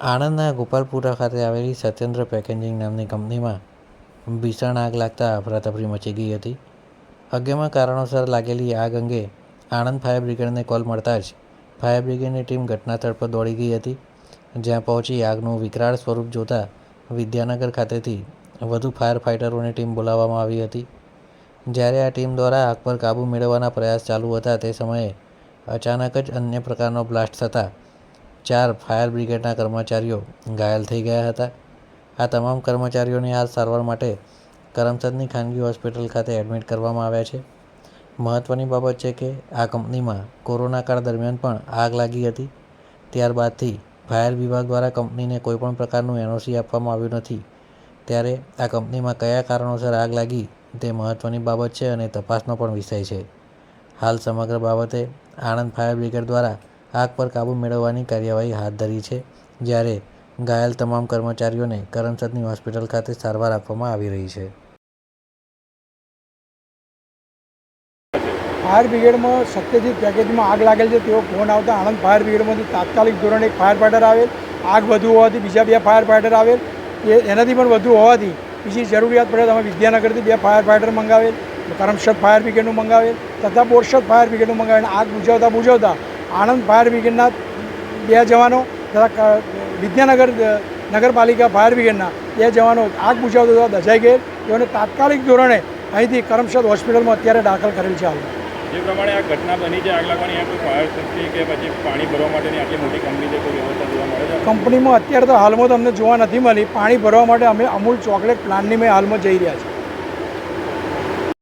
આણંદના ગોપાલપુરા ખાતે આવેલી સત્યેન્દ્ર પેકેજિંગ નામની કંપનીમાં ભીષણ આગ લાગતા અફરાતફરી મચી ગઈ હતી. અગમ્ય કારણોસર લાગેલી આગ અંગે આણંદ ફાયર બ્રિગેડને કોલ મળતા જ ફાયર બ્રિગેડની ટીમ ઘટનાસ્થળ પર દોડી ગઈ હતી, જ્યાં પહોંચી આગનું વિકરાળ સ્વરૂપ જોતા વિદ્યાનગર ખાતેથી વધુ ફાયર ફાઇટરોની ટીમ બોલાવવામાં આવી હતી. જ્યારે આ ટીમ દ્વારા આગ પર કાબૂ મેળવવાના પ્રયાસ ચાલુ હતા, તે સમયે અચાનક જ અન્ય પ્રકારનો બ્લાસ્ટ થતાં ચાર ફાયર બ્રિગેડના કર્મચારીઓ ઘાયલ થઈ ગયા હતા. આ તમામ કર્મચારીઓને હાલ સારવાર માટે કરમસદની ખાનગી હોસ્પિટલ ખાતે એડમિટ કરવામાં આવ્યા છે. મહત્ત્વની બાબત છે કે આ કંપનીમાં કોરોના કાળ દરમિયાન પણ આગ લાગી હતી. ત્યારબાદથી ફાયર વિભાગ દ્વારા કંપનીને કોઈપણ પ્રકારનું એનઓસી આપવામાં આવ્યું નથી. ત્યારે આ કંપનીમાં કયા કારણોસર આગ લાગી તે મહત્ત્વની બાબત છે અને તપાસનો પણ વિષય છે. હાલ સમગ્ર બાબતે આણંદ ફાયર બ્રિગેડ દ્વારા આગ પર કાબૂ મેળવવાની કાર્યવાહી હાથ ધરી છે, જ્યારે ઘાયલ તમામ કર્મચારીઓને કરમસદની હોસ્પિટલ ખાતે સારવાર આપવામાં આવી રહી છે. ફાયર બ્રિગેડમાં સત્યજીત પેકેજમાં આગ લાગેલ છે, તેઓ ફોન આવતા આણંદ ફાયર બ્રિગેડમાંથી તાત્કાલિક ધોરણે એક ફાયર ફાઈટર આવેલ, આગ વધુ હોવાથી બીજા બે ફાયર ફાઈટર આવેલ, એ એનાથી પણ વધુ હોવાથી બીજી જરૂરિયાત પડે તમે વિદ્યાનગરથી બે ફાયર ફાઈટર મંગાવેલ કરમસદ ફાયર બ્રિગેડનું મંગાવેલ, તથા બોરસદ ફાયર બ્રિગેડનું મંગાવેલ આગ બુજાવતા બુઝાવતા આણંદ ફાયર બ્રિગેડના બે જવાનો તથા વિદ્યાનગર નગરપાલિકા ફાયર બ્રિગેડના બે જવાનો આગ બુઝાવતા દજાઈ ગયેલ. તેઓને તાત્કાલિક ધોરણે અહીંથી કરમસદ હોસ્પિટલમાં અત્યારે દાખલ કરેલ છે હાલ. જે પ્રમાણે આ ઘટના બની છે આગ લાગવાની કોઈ ફાયર સેફ્ટી કે પછી પાણી ભરવા માટેની આટલી મોટી કંપની છે કોઈ વ્યવસ્થા જોવા મળે છે? કંપનીમાં અત્યારે તો હાલમાં તો અમને જોવા નથી મળી. પાણી ભરવા માટે અમે અમૂલ ચોકલેટ પ્લાનની મેં હાલમાં જઈ રહ્યા છીએ.